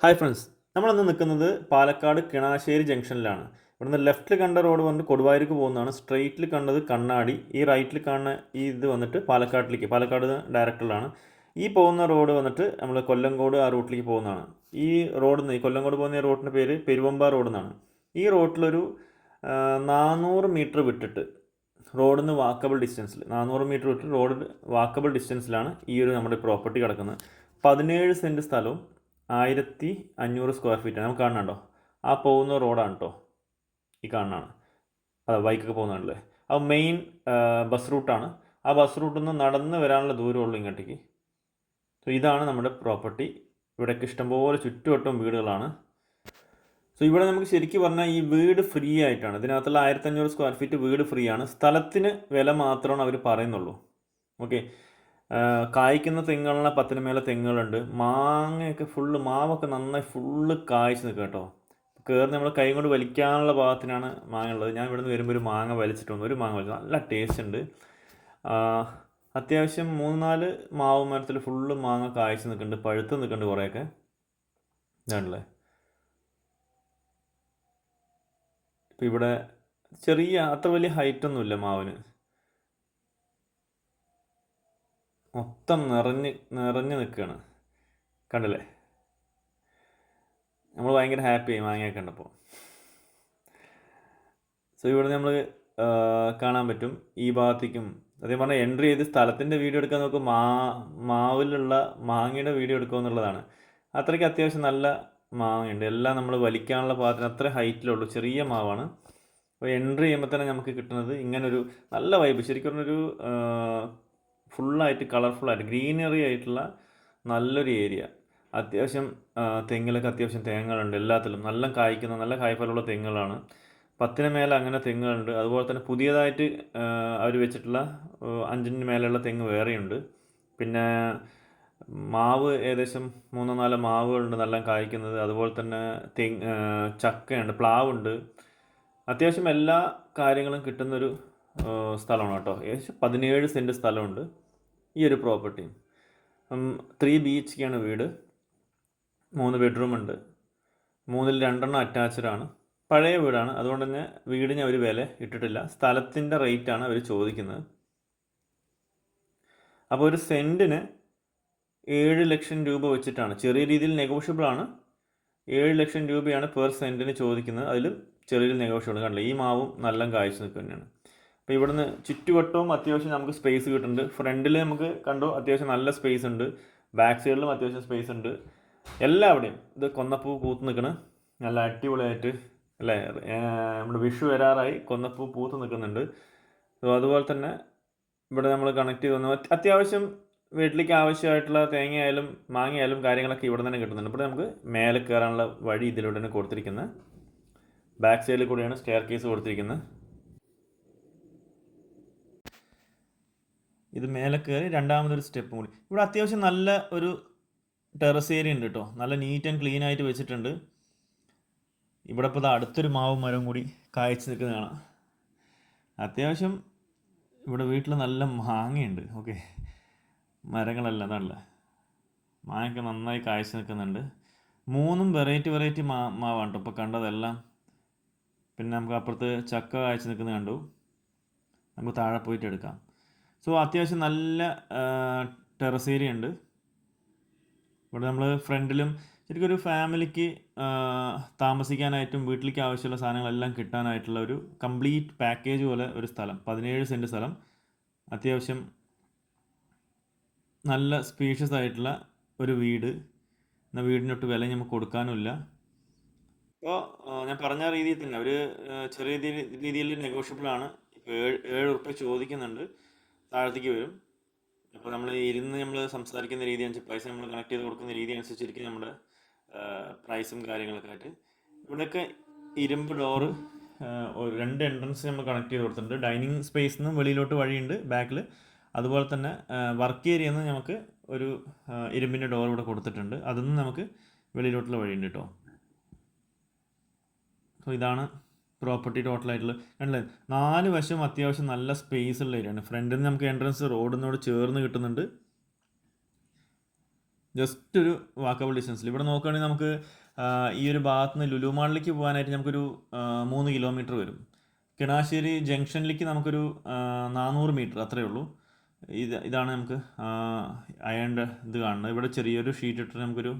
Hi friends നമ്മളിന്ന് നിൽക്കുന്നത് പാലക്കാട് കിണാശ്ശേരി ജംഗ്ഷനിലാണ്. ഇവിടുന്ന് ലെഫ്റ്റിൽ കണ്ട റോഡ് വന്നിട്ട് കൊടുവായൂർക്ക് പോകുന്നതാണ്. സ്ട്രെയിറ്റിൽ കണ്ടത് കണ്ണാടി ഈ റൈറ്റിൽ കാണുന്ന ഈ ഇത് വന്നിട്ട് പാലക്കാട്ടിലേക്ക് പാലക്കാട് ഡയറക്ടറിലാണ് ഈ പോകുന്ന റോഡ് വന്നിട്ട് നമ്മൾ കൊല്ലങ്കോട് ആ റൂട്ടിലേക്ക് പോകുന്നതാണ്. ഈ റോഡിൽ നിന്ന് ഈ കൊല്ലങ്കോട് പോകുന്ന റോഡിന്റെ പേര് പെരുവമ്പ റോഡ് എന്നാണ് ഈ ആ, നാനൂറ് മീറ്റർ വിട്ടിട്ട് റോഡിൽ നിന്ന് വാക്കബിൾ ഡിസ്റ്റൻസിൽ നാനൂറ് മീറ്റർ വിട്ടിട്ട് റോഡ് വാക്കബിൾ ഡിസ്റ്റൻസിലാണ് ഈ ഒരു നമ്മുടെ പ്രോപ്പർട്ടി കിടക്കുന്നത്. പതിനേഴ് സെന്റ് സ്ഥലവും ആയിരത്തി അഞ്ഞൂറ് സ്ക്വയർ ഫീറ്റ് നമുക്ക് കാണുന്നുണ്ടോ? ആ പോകുന്ന റോഡാണ് കേട്ടോ ഈ കാണുന്നതാണ്. അതെ ബൈക്കൊക്കെ പോകുന്നതാണല്ലേ ആ മെയിൻ ബസ് റൂട്ടാണ് ആ ബസ് റൂട്ടിൽ നിന്ന് നടന്ന് വരാനുള്ള ദൂരമുള്ളൂ ഇങ്ങോട്ടേക്ക്. സോ ഇതാണ് നമ്മുടെ പ്രോപ്പർട്ടി ഇവിടേക്ക് ഇഷ്ടംപോലെ ചുറ്റുവട്ടം വീടുകളാണ്. സോ ഇവിടെ നമുക്ക് ശരിക്കും പറഞ്ഞാൽ ഈ വീട് ഫ്രീ ആയിട്ടാണ്. ഇതിനകത്തുള്ള ആയിരത്തഞ്ഞൂറ് സ്ക്വയർ ഫീറ്റ് വീട് ഫ്രീ ആണ്. സ്ഥലത്തിന് വില മാത്രമാണ് അവർ പറയുന്നുള്ളൂ. ഓക്കെ കായ്ക്കുന്ന തെങ്ങുകളിലെ പത്തിന് മേലെ തെങ്ങുകളുണ്ട്. മാങ്ങയൊക്കെ ഫുള്ള് മാവൊക്കെ നന്നായി ഫുള്ള് കായ്ച്ച് നിൽക്കുക കേട്ടോ. കയറി നമ്മൾ കൈ കൊണ്ട് വലിക്കാനുള്ള ഭാഗത്തിനാണ് മാങ്ങ ഉള്ളത് ഞാൻ ഇവിടുന്ന് വരുമ്പോൾ ഒരു മാങ്ങ വലിച്ചിട്ട് വന്നു. ഒരു മാങ്ങ വലിച്ചു. നല്ല ടേസ്റ്റ് ഉണ്ട്. അത്യാവശ്യം മൂന്ന് നാല് മാവ് മരത്തിൽ ഫുള്ള് മാങ്ങ കായ്ച്ച് നിൽക്കുന്നുണ്ട്. പഴുത്ത് നിൽക്കുന്നുണ്ട് കുറേയൊക്കെ. ഇതാണല്ലേ? ഇപ്പം ഇവിടെ ചെറിയ അത്ര വലിയ ഹൈറ്റൊന്നുമില്ല മാവിന്. മൊത്തം നിറഞ്ഞ് നിറഞ്ഞ് നിൽക്കുകയാണ് കണ്ടില്ലേ? നമ്മൾ ഭയങ്കര ഹാപ്പിയായി മാങ്ങയൊക്കെ കണ്ടപ്പോൾ സോ ഇവിടെ നമ്മൾ കാണാൻ പറ്റും. ഈ ഭാഗത്തേക്കും അതേ പറഞ്ഞാൽ എൻട്രി ചെയ്ത് സ്ഥലത്തിന്റെ വീഡിയോ എടുക്കാൻ നോക്കും മാ മാവിലുള്ള മാങ്ങയുടെ വീഡിയോ എടുക്കുക എന്നുള്ളതാണ്. അത്രയ്ക്ക് അത്യാവശ്യം നല്ല മാങ്ങയുണ്ട്. എല്ലാം നമ്മൾ വലിക്കാനുള്ള പാത്രം അത്ര ഹൈറ്റിലുള്ളൂ. ചെറിയ മാവാണ്. അപ്പോൾ എൻട്രി ചെയ്യുമ്പോൾ തന്നെ നമുക്ക് കിട്ടുന്നത് ഇങ്ങനൊരു നല്ല വൈബ് ശരിക്കും പറഞ്ഞൊരു ഫുള്ളായിട്ട് കളർഫുള്ളായിട്ട് ഗ്രീനറി ആയിട്ടുള്ള നല്ലൊരു ഏരിയ അത്യാവശ്യം തെങ്ങിലൊക്കെ അത്യാവശ്യം തേങ്ങകളുണ്ട് എല്ലാത്തിലും. നല്ല കായ്ക്കുന്ന നല്ല കായ്ഫലമുള്ള തെങ്ങുകളാണ്. പത്തിന് മേലെ അങ്ങനെ തെങ്ങുകളുണ്ട്. അതുപോലെ തന്നെ പുതിയതായിട്ട് അവർ വെച്ചിട്ടുള്ള അഞ്ചിന് മേലെയുള്ള തെങ്ങ് വേറെയുണ്ട്. പിന്നെ മാവ് ഏകദേശം മൂന്നോ നാലോ മാവുകളുണ്ട് നല്ല കായ്ക്കുന്നത്. അതുപോലെ തന്നെ തെങ്ങ് ചക്കയുണ്ട് പ്ലാവുണ്ട്. അത്യാവശ്യം എല്ലാ കാര്യങ്ങളും കിട്ടുന്നൊരു സ്ഥലമാണ് കേട്ടോ. ഏകദേശം പതിനേഴ് സെന്റ് സ്ഥലമുണ്ട്. ഈ ഒരു പ്രോപ്പർട്ടി. ത്രീ ബി എച്ച് കെയാണ് വീട്. മൂന്ന് ബെഡ്റൂം ഉണ്ട്. മൂന്നിൽ രണ്ടെണ്ണം അറ്റാച്ച്ഡ് ആണ്. പഴയ വീടാണ്. അതുകൊണ്ട് തന്നെ വീടിന് അവർ വില ഇട്ടിട്ടില്ല. സ്ഥലത്തിന്റെ റേറ്റാണ് അവർ ചോദിക്കുന്നത്. അപ്പോൾ ഒരു സെന്റിന് ഏഴ് ലക്ഷം രൂപ വെച്ചിട്ടാണ്. ചെറിയ രീതിയിൽ നെഗോഷ്യബിൾ ആണ്. ഏഴ് ലക്ഷം രൂപയാണ് പെർ സെന്റിന് ചോദിക്കുന്നത്. അതിലും ചെറിയൊരു നെഗോഷ്യബിൾ കണ്ടില്ല? ഈ മാവും നല്ല കാഴ്ച നിൽക്കുക തന്നെയാണ് അപ്പോൾ ഇവിടുന്ന് ചുറ്റുവട്ടവും അത്യാവശ്യം നമുക്ക് സ്പേസ് കിട്ടുന്നുണ്ട്. ഫ്രണ്ടിൽ നമുക്ക് കണ്ടു അത്യാവശ്യം നല്ല സ്പേസ് ഉണ്ട്. ബാക്ക് സൈഡിലും അത്യാവശ്യം സ്പേസ് ഉണ്ട്. എല്ലാവിടെയും. ഇത് കൊന്നപ്പൂ പൂത്ത് നിൽക്കണ് നല്ല അടിപൊളിയായിട്ട് അല്ലേ? നമ്മുടെ വിഷു വരാറായി കൊന്നപ്പൂ പൂത്ത് നിൽക്കുന്നുണ്ട് സോ അതുപോലെ തന്നെ ഇവിടെ നമ്മൾ കണക്ട് ചെയ്ത് അത്യാവശ്യം വീട്ടിലേക്ക് ആവശ്യമായിട്ടുള്ള തേങ്ങയായാലും മാങ്ങയായാലും കാര്യങ്ങളൊക്കെ ഇവിടെ തന്നെ കിട്ടുന്നുണ്ട്. ഇവിടെ നമുക്ക് മേലെ കയറാനുള്ള വഴി ഇതിലൂടെ തന്നെ കൊടുത്തിരിക്കുന്നത് ബാക്ക് സൈഡിൽ കൂടെയാണ് സ്റ്റെയർ കേസ് കൊടുത്തിരിക്കുന്നത്. ഇത് മേലെ കയറി രണ്ടാമതൊരു സ്റ്റെപ്പ് കൂടി. ഇവിടെ അത്യാവശ്യം നല്ല ഒരു ടെറസ് ഏരിയ ഉണ്ട് കേട്ടോ നല്ല നീറ്റ് ആൻഡ് ക്ലീൻ ആയിട്ട് വെച്ചിട്ടുണ്ട്. ഇവിടെ ഇപ്പോൾ അടുത്തൊരു മാവ് മരം കൂടി കായ്ച്ച് നിൽക്കുന്ന കാണാം. അത്യാവശ്യം ഇവിടെ വീട്ടിൽ നല്ല മാങ്ങയുണ്ട്. ഓക്കെ. മരങ്ങളല്ല അതല്ല. മാങ്ങയൊക്കെ നന്നായി കായ്ച്ച് നിൽക്കുന്നുണ്ട്. മൂന്നും വെറൈറ്റി വെറൈറ്റി മാ മാവാണ് കേട്ടോ ഇപ്പോൾ കണ്ടതെല്ലാം പിന്നെ നമുക്ക് അപ്പുറത്ത് ചക്ക കായ്ച്ച് നിൽക്കുന്നത് കണ്ടു. നമുക്ക് താഴെ പോയിട്ട് എടുക്കാം. സോ അത്യാവശ്യം നല്ല ടെറസ് ഏരിയ ഉണ്ട്. ഇവിടെ നമ്മൾ ഫ്രണ്ടിലും ശരിക്കും ഒരു ഫാമിലിക്ക് താമസിക്കാനായിട്ടും വീട്ടിലേക്ക് ആവശ്യമുള്ള സാധനങ്ങളെല്ലാം കിട്ടാനായിട്ടുള്ള ഒരു കംപ്ലീറ്റ് പാക്കേജ് പോലെ ഒരു സ്ഥലം പതിനേഴ് സെന്റ് സ്ഥലം. അത്യാവശ്യം നല്ല സ്പീഷ്യസ് ആയിട്ടുള്ള ഒരു വീട്. എന്നാൽ വീടിനൊട്ട് വില നമുക്ക് കൊടുക്കാനുമില്ല. അപ്പോൾ ഞാൻ പറഞ്ഞ രീതിയിൽ തന്നെ ഒരു ചെറിയ രീതിയിൽ ആണ് ഇപ്പോൾ ഏഴ് ഏഴ് ഉറുപ്പ്യ ചോദിക്കുന്നുണ്ട്. താഴത്തേക്ക് വരും. അപ്പോൾ നമ്മൾ ഇരുന്ന് നമ്മൾ സംസാരിക്കുന്ന രീതി അനുസരിച്ച് പൈസ നമ്മൾ കണക്ട് ചെയ്ത് കൊടുക്കുന്ന രീതി അനുസരിച്ചിരിക്കും നമ്മുടെ പ്രൈസും കാര്യങ്ങളൊക്കെ ആയിട്ട്. ഇവിടെയൊക്കെ ഇരുമ്പ് ഡോറ് രണ്ട് എൻട്രൻസ് നമ്മൾ കണക്ട് ചെയ്ത് കൊടുത്തിട്ടുണ്ട്. ഡൈനിങ് സ്പേസിൽ നിന്നും വെളിയിലോട്ട് വഴിയുണ്ട് ബാക്കിൽ അതുപോലെ തന്നെ വർക്ക് ഏരിയയിൽ നിന്ന് നമുക്ക് ഒരു ഇരുമ്പിന്റെ ഡോർ ഇവിടെ കൊടുത്തിട്ടുണ്ട്. അതിൽ നിന്ന് നമുക്ക് വെളിയിലോട്ടുള്ള വഴിയുണ്ട് കേട്ടോ സോ ഇതാണ് പ്രോപ്പർട്ടി ടോട്ടലായിട്ടുള്ള കണ്ടില്ലേ? നാല് വശം അത്യാവശ്യം നല്ല സ്പേസ് ഉള്ള ഏരിയയാണ് ഫ്രണ്ടിൽ നിന്ന് നമുക്ക് എൻട്രൻസ് റോഡിനോട് ചേർന്ന് കിട്ടുന്നുണ്ട്. ജസ്റ്റ് ഒരു വാക്കബിൾ ഡിസ്റ്റൻസിൽ ഇവിടെ നോക്കുകയാണെങ്കിൽ നമുക്ക് ഈ ഒരു ഭാഗത്ത് നിന്ന് ലുലുമാളിലേക്ക് പോകാനായിട്ട് നമുക്കൊരു മൂന്ന് കിലോമീറ്റർ വരും. കിണാശ്ശേരി ജംഗ്ഷനിലേക്ക് നമുക്കൊരു നാനൂറ് മീറ്റർ അത്രയേ ഉള്ളൂ. ഇത് ഇതാണ് നമുക്ക് അയണ്ട ഇത് കാണുന്നത്. ഇവിടെ ചെറിയൊരു ഷീറ്റ് ഇട്ടിട്ട് നമുക്കൊരു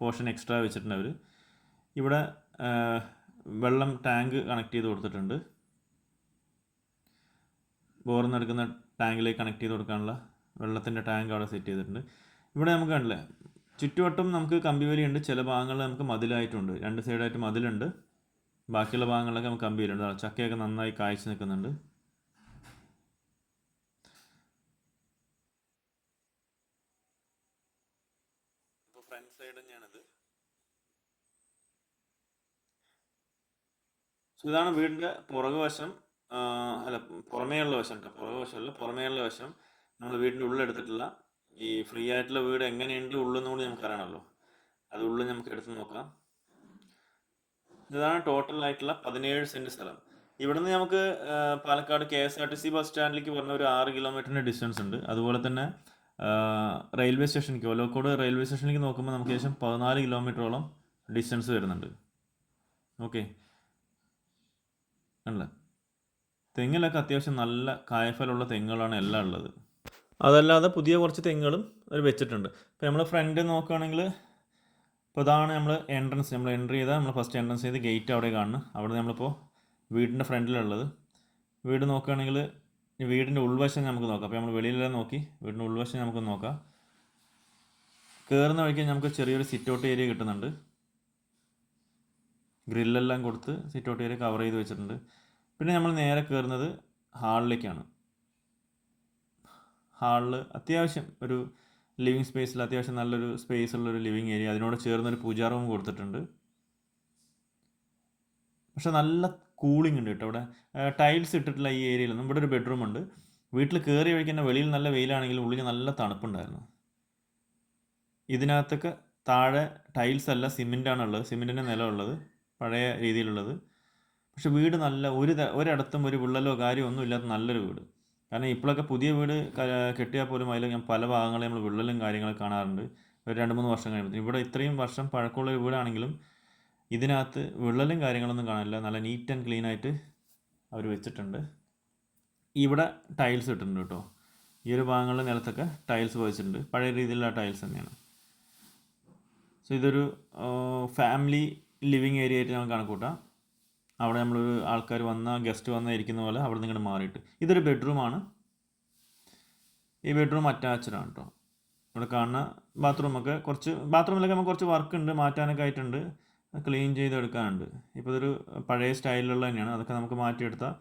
പോർഷൻ എക്സ്ട്രാ വെച്ചിട്ടുണ്ട് അവർ ഇവിടെ വെള്ളം ടാങ്ക് കണക്ട് ചെയ്ത് കൊടുത്തിട്ടുണ്ട്. ബോറിൽ നിന്ന് എടുക്കുന്ന ടാങ്കിലേക്ക് കണക്ട് ചെയ്ത് കൊടുക്കാനുള്ള വെള്ളത്തിന്റെ ടാങ്ക് അവിടെ സെറ്റ് ചെയ്തിട്ടുണ്ട്. ഇവിടെ നമുക്ക് കണ്ടില്ലേ ചുറ്റുവട്ടം നമുക്ക് കമ്പിവേലിയുണ്ട് ചില ഭാഗങ്ങളിൽ നമുക്ക് മതിലായിട്ടുണ്ട് രണ്ട് സൈഡായിട്ട് മതിലുണ്ട്. ബാക്കിയുള്ള ഭാഗങ്ങളിലൊക്കെ നമുക്ക് കമ്പിവേലുണ്ട് ദാ ചക്കയൊക്കെ നന്നായി കായ്ച്ചു നിൽക്കുന്നുണ്ട്. സോ ഇതാണ് വീടിന്റെ പുറകു വശം. ആ, അല്ല പുറമേയുള്ള വശം കേട്ടോ പുറകു വശമല്ല പുറമേയുള്ള വശം നമ്മൾ വീടിന്റെ ഉള്ളെടുത്തിട്ടില്ല ഈ ഫ്രീ ആയിട്ടുള്ള വീട് എങ്ങനെയുണ്ട് ഉള്ളെന്ന് കൂടി നമുക്ക് അറിയണമല്ലോ അത് ഉള്ളിൽ നമുക്ക് എടുത്ത് നോക്കാം. ഇതാണ് ടോട്ടൽ ആയിട്ടുള്ള പതിനേഴ് സെന്റ് സ്ഥലം. ഇവിടുന്ന് നമുക്ക് Palakkad K S R T C bus സ്റ്റാൻഡിലേക്ക് പറഞ്ഞ ഒരു ആറ് കിലോമീറ്ററിന്റെ ഡിസ്റ്റൻസ് ഉണ്ട്. അതുപോലെ തന്നെ റെയിൽവേ സ്റ്റേഷനിലേക്ക് ഒലോക്കോട് റെയിൽവേ സ്റ്റേഷനിലേക്ക് നോക്കുമ്പോൾ നമുക്ക് ഏകദേശം പതിനാല് കിലോമീറ്ററോളം ഡിസ്റ്റൻസ് വരുന്നുണ്ട്. ഓക്കെ അല്ല? തെങ്ങിലൊക്കെ അത്യാവശ്യം നല്ല കായഫലുള്ള തെങ്ങുകളാണ് എല്ലാം ഉള്ളത്. അതല്ലാതെ പുതിയ കുറച്ച് തെങ്ങുകളും അവർ വെച്ചിട്ടുണ്ട്. ഇപ്പോൾ നമ്മൾ ഫ്രണ്ട് നോക്കുകയാണെങ്കിൽ ഇപ്പോൾ ഇതാണ് നമ്മൾ എൻട്രൻസ് നമ്മൾ എൻട്രി ചെയ്താൽ നമ്മൾ ഫസ്റ്റ് എൻട്രൻസ് ചെയ്ത് ഗേറ്റ് അവിടെ കാണുന്നു. അവിടെ നമ്മളിപ്പോൾ വീടിന്റെ ഫ്രണ്ടിലുള്ളത്. വീട് നോക്കുകയാണെങ്കിൽ വീടിന്റെ ഉൾവശം നമുക്ക് നോക്കാം. അപ്പോൾ നമ്മൾ വെളിയിലെല്ലാം നോക്കി വീടിന്റെ ഉൾവശം നമുക്ക് നോക്കാം. കയറുന്ന വഴിക്ക് നമുക്ക് ചെറിയൊരു സിറ്റ് ഔട്ട് ഏരിയ കിട്ടുന്നുണ്ട്. ഗ്രില്ലെല്ലാം കൊടുത്ത് സിറ്റ് ഔട്ട് ഏരിയ കവർ ചെയ്ത് വെച്ചിട്ടുണ്ട്. പിന്നെ നമ്മൾ നേരെ കയറുന്നത് ഹാളിലേക്കാണ്. ഹാളിൽ അത്യാവശ്യം ഒരു ലിവിങ് സ്പേസിൽ അത്യാവശ്യം നല്ലൊരു സ്പേസ് ഉള്ളൊരു ലിവിങ് ഏരിയ. അതിനോട് ചേർന്നൊരു പൂജാ റൂം കൊടുത്തിട്ടുണ്ട്. പക്ഷെ നല്ല കൂളിംഗ് ഉണ്ട് കേട്ടോ ഇവിടെ ടൈൽസ് ഇട്ടിട്ടുള്ള ഈ ഏരിയയിൽ ഇവിടെ ഒരു ബെഡ്റൂം ഉണ്ട്. വീട്ടിൽ കയറി വഴിക്കുന്ന വെളിയിൽ നല്ല വെയിലാണെങ്കിലും ഉള്ളിൽ നല്ല തണുപ്പുണ്ടായിരുന്നു. ഇതിനകത്തൊക്കെ താഴെ ടൈൽസ് അല്ല സിമെന്റാണ് ഉള്ളത് സിമെന്റിന്റെ നിലമുള്ളത് പഴയ രീതിയിലുള്ളത്. പക്ഷെ വീട് നല്ല ഒരു ഒരിടത്തും ഒരു വിള്ളലോ കാര്യമോ ഒന്നും ഇല്ലാത്ത നല്ലൊരു വീട്. കാരണം ഇപ്പോഴൊക്കെ പുതിയ വീട് കെട്ടിയാൽ പോലും അതിൽ ഞാൻ പല ഭാഗങ്ങളിൽ നമ്മൾ വിള്ളലും കാര്യങ്ങളും കാണാറുണ്ട്. ഒരു രണ്ട് മൂന്ന് വർഷം കഴിയുമ്പോൾ ഇവിടെ ഇത്രയും വർഷം പഴക്കമുള്ള ഒരു വീടാണെങ്കിലും ഇതിനകത്ത് വിള്ളലും കാര്യങ്ങളൊന്നും കാണില്ല. നല്ല നീറ്റ് ആൻഡ് ക്ലീൻ ആയിട്ട് അവർ വെച്ചിട്ടുണ്ട്. ഇവിടെ ടൈൽസ് ഇട്ടിട്ടുണ്ട് കേട്ടോ. ഈ ഒരു ഭാഗങ്ങളിലെ നിലത്തൊക്കെ ടൈൽസ് വെച്ചിട്ടുണ്ട് പഴയ രീതിയിലുള്ള ടൈൽസ് തന്നെയാണ്. സോ ഇതൊരു ഫാമിലി ലിവിങ് ഏരിയ ആയിട്ട് നമുക്ക് കണക്കൂട്ടാം. അവിടെ നമ്മൾ ആൾക്കാർ വന്ന ഗസ്റ്റ് വന്ന ഇരിക്കുന്ന പോലെ അവിടെ നിന്ന് ഇങ്ങോട്ട് മാറിയിട്ട്. ഇതൊരു ബെഡ്റൂമാണ് ഈ ബെഡ്റൂം അറ്റാച്ച്ഡ് ആണ് കേട്ടോ ഇവിടെ കാണുന്ന ബാത്റൂമൊക്കെ കുറച്ച് ബാത്റൂമിലൊക്കെ നമുക്ക് കുറച്ച് വർക്ക് ഉണ്ട് മാറ്റാനൊക്കെ ആയിട്ടുണ്ട്. ക്ലീൻ ചെയ്തെടുക്കാനുണ്ട്. ഇപ്പോൾ ഇതൊരു പഴയ സ്റ്റൈലിലുള്ള തന്നെയാണ്. അതൊക്കെ നമുക്ക് മാറ്റിയെടുത്താൽ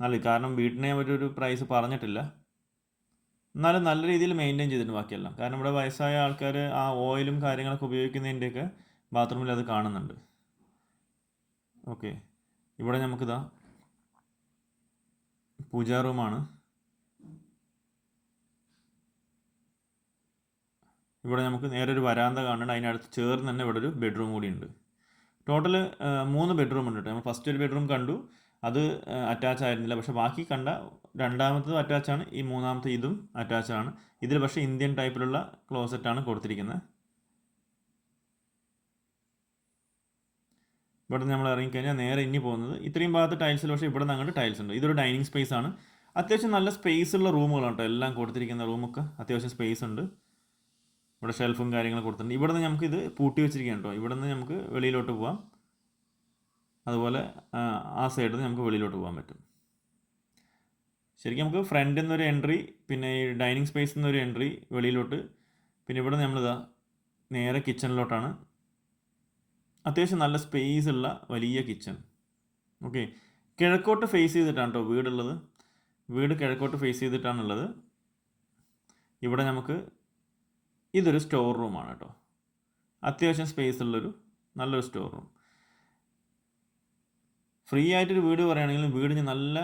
നല്ല കാരണം വീട്ടിനെ ഒരു പ്രൈസ് പറഞ്ഞിട്ടില്ല. എന്നാലും നല്ല രീതിയിൽ മെയിന്റെയിൻ ചെയ്തിട്ടുണ്ട് ബാക്കിയെല്ലാം. കാരണം ഇവിടെ വയസ്സായ ആൾക്കാർ ആ ഓയിലും കാര്യങ്ങളൊക്കെ ഉപയോഗിക്കുന്നതിന്റെയൊക്കെ ബാത്റൂമിൽ അത് കാണുന്നുണ്ട്. ഓക്കെ. ഇവിടെ നമുക്കിതാ പൂജാ റൂമാണ്. ഇവിടെ നമുക്ക് നേരെ ഒരു വരാന്ത കാണുന്നുണ്ട്. അതിനടുത്ത് ചേർന്ന് തന്നെ ഇവിടെ ഒരു ബെഡ്റൂം കൂടി ഉണ്ട്. ടോട്ടൽ മൂന്ന് ബെഡ്റൂം ഉണ്ട് കേട്ടോ. നമ്മൾ ഫസ്റ്റ് ഒരു ബെഡ്റൂം കണ്ടു. അത് അറ്റാച്ച് ആയിരുന്നില്ല. പക്ഷേ ബാക്കി കണ്ട രണ്ടാമത്തത് അറ്റാച്ചാണ് ഈ മൂന്നാമത്തെ ഇതും അറ്റാച്ച് ആണ്. ഇതിൽ പക്ഷേ ഇന്ത്യൻ ടൈപ്പിലുള്ള ക്ലോസറ്റാണ് കൊടുത്തിരിക്കുന്നത് ഇവിടെ നമ്മൾ ഇറങ്ങിക്കഴിഞ്ഞാൽ നേരെ ഇനി പോകുന്നത് ഇത്രയും ഭാഗത്ത് ഉള്ള പക്ഷേ ഇവിടെ അങ്ങോട്ട് ടൈൽസ് ഉണ്ട്. ഇതൊരു ഡൈനിങ് സ്പേസ് ആണ്. അത്യാവശ്യം നല്ല സ്പേസ് ഉള്ള റൂമുകളാണ് കേട്ടോ എല്ലാം കൊടുത്തിരിക്കുന്ന റൂമൊക്കെ അത്യാവശ്യം സ്പേസ് ഉണ്ട്. ഇവിടെ ഷെൽഫും കാര്യങ്ങളും കൊടുത്തിട്ടുണ്ട്. ഇവിടെ നിന്ന് നമുക്ക് ഇത് പൂട്ടി വെച്ചിരിക്കുകയാണ് കേട്ടോ ഇവിടെ നിന്ന് നമുക്ക് വെളിയിലോട്ട് പോവാം. അതുപോലെ ആ സൈഡിൽ നിന്ന് നമുക്ക് വെളിയിലോട്ട് പോകാൻ പറ്റും. ശരിക്കും നമുക്ക് ഫ്രണ്ടിൽ നിന്നൊരു എൻട്രി പിന്നെ ഈ ഡൈനിങ് സ്പേസിൽ നിന്നൊരു എൻട്രി വെളിയിലോട്ട്. പിന്നെ ഇവിടെ നമ്മളിതാ നേരെ കിച്ചണിലോട്ടാണ് അത്യാവശ്യം നല്ല സ്പേസ് ഉള്ള വലിയ കിച്ചൺ ഓക്കെ കിഴക്കോട്ട് ഫേസ് ചെയ്തിട്ടാണ് കേട്ടോ വീടുള്ളത്. വീട് കിഴക്കോട്ട് ഫേസ് ചെയ്തിട്ടാണുള്ളത് ഇവിടെ നമുക്ക് ഇതൊരു സ്റ്റോർ റൂമാണ് കേട്ടോ അത്യാവശ്യം സ്പേസ് ഉള്ളൊരു നല്ലൊരു സ്റ്റോർ റൂം ഫ്രീ ആയിട്ടൊരു വീട് പറയുകയാണെങ്കിലും വീടിന് നല്ല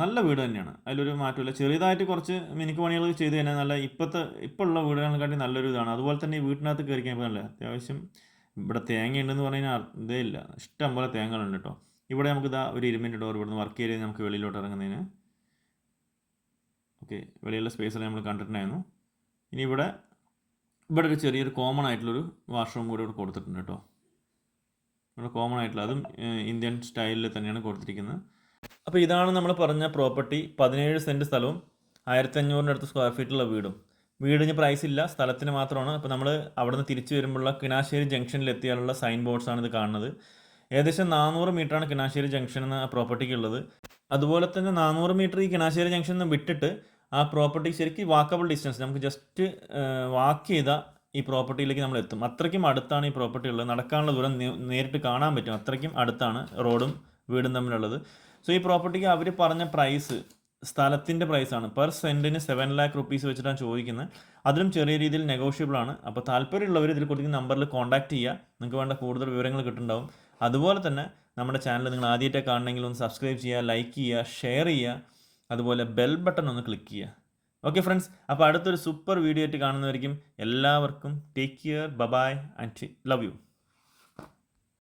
നല്ല വീട് തന്നെയാണ്. അതിലൊരു മാറ്റമില്ല ചെറിയതായിട്ട് കുറച്ച് മിനുക്ക് പണികൾ ചെയ്ത് കഴിഞ്ഞാൽ നല്ല ഇപ്പോഴത്തെ ഇപ്പോൾ ഉള്ള വീടുകളെക്കാട്ടി നല്ലൊരു ഇതാണ്. അതുപോലെ തന്നെ ഈ വീട്ടിനകത്ത് കയറി കഴിയുമ്പോൾ നല്ല അത്യാവശ്യം ഇവിടെ തേങ്ങ ഉണ്ടെന്ന് പറഞ്ഞാൽ ഇതേ ഇല്ല ഇഷ്ടം പോലെ തേങ്ങകളുണ്ട് കേട്ടോ. ഇവിടെ നമുക്ക് ഇതാ ഒരു ഇരുമിന്റെ ഡോർ ഇവിടുന്ന് വർക്ക് ഏരിയ നമുക്ക് വെളിയിലോട്ട് ഇറങ്ങുന്നതിന്. ഓക്കെ വെളിയിലുള്ള സ്പേസിൽ നമ്മൾ കണ്ടിട്ടുണ്ടായിരുന്നു. ഇനി ഇവിടെ ഇവിടെ ഒരു ചെറിയൊരു കോമൺ ആയിട്ടുള്ളൊരു വാഷ്റൂം കൂടി ഇവിടെ കൊടുത്തിട്ടുണ്ട് കേട്ടോ. ഇവിടെ കോമൺ ആയിട്ടുള്ള അതും ഇന്ത്യൻ സ്റ്റൈലിൽ തന്നെയാണ് കൊടുത്തിരിക്കുന്നത്. അപ്പോൾ ഇതാണ് നമ്മൾ പറഞ്ഞ പ്രോപ്പർട്ടി പതിനേഴ് സെന്റ് സ്ഥലവും ആയിരത്തി അഞ്ഞൂറിന്റെ അടുത്ത് സ്ക്വയർ ഫീറ്റുള്ള വീടും. വീടിന് പ്രൈസ് ഇല്ല സ്ഥലത്തിന് മാത്രമാണ്. അപ്പോൾ നമ്മൾ അവിടെ നിന്ന് തിരിച്ചു വരുമ്പോഴുള്ള കിനാശ്ശേരി ജംഗ്ഷനിൽ എത്തിയാലുള്ള സൈൻ ബോർഡ്സ് ആണ് ഇത് കാണുന്നത്. ഏകദേശം നാനൂറ് മീറ്ററാണ് കിനാശ്ശേരി ജംഗ്ഷൻ എന്ന പ്രോപ്പർട്ടിക്ക് ഉള്ളത്. അതുപോലെ തന്നെ നാനൂറ് മീറ്റർ ഈ കിനാശ്ശേരി ജംഗ്ഷനിൽ നിന്ന് വിട്ടിട്ട് ആ പ്രോപ്പർട്ടി ശരിക്കും വാക്കബിൾ ഡിസ്റ്റൻസ് നമുക്ക് ജസ്റ്റ് വാക്ക് ചെയ്താൽ ഈ പ്രോപ്പർട്ടിയിലേക്ക് നമ്മൾ എത്തും. അത്രയ്ക്കും അടുത്താണ് ഈ പ്രോപ്പർട്ടി ഉള്ളത്. നടക്കാനുള്ള ദൂരം നേരിട്ട് കാണാൻ പറ്റും. അത്രയ്ക്കും അടുത്താണ് റോഡും വീടും തമ്മിലുള്ളത്. സോ ഈ പ്രോപ്പർട്ടിക്ക് അവർ പറഞ്ഞ പ്രൈസ് സ്ഥലത്തിന്റെ പ്രൈസാണ് പെർ സെന്റിന് സെവൻ ലാക്ക് റുപ്പീസ് വെച്ചിട്ടാണ് ചോദിക്കുന്നത്. അതിലും ചെറിയ രീതിയിൽ നെഗോഷ്യബിൾ ആണ്. അപ്പോൾ താല്പര്യമുള്ളവർ ഇതിൽ കൊടുക്കുന്ന നമ്പറിൽ കോൺടാക്ട് ചെയ്യുക. നിങ്ങൾക്ക് വേണ്ട കൂടുതൽ വിവരങ്ങൾ കിട്ടുന്നുണ്ടാവും. അതുപോലെ തന്നെ നമ്മുടെ ചാനൽ നിങ്ങൾ ആദ്യമായിട്ട് കാണണമെങ്കിൽ ഒന്ന് സബ്സ്ക്രൈബ് ചെയ്യുക ലൈക്ക് ചെയ്യുക ഷെയർ ചെയ്യുക. അതുപോലെ ബെൽ ബട്ടൺ ഒന്ന് ക്ലിക്ക് ചെയ്യുക. ഓക്കെ ഫ്രണ്ട്സ് അപ്പോൾ അടുത്തൊരു സൂപ്പർ വീഡിയോ ആയിട്ട് കാണുന്നവരിക്കും എല്ലാവർക്കും take care bye bye and love you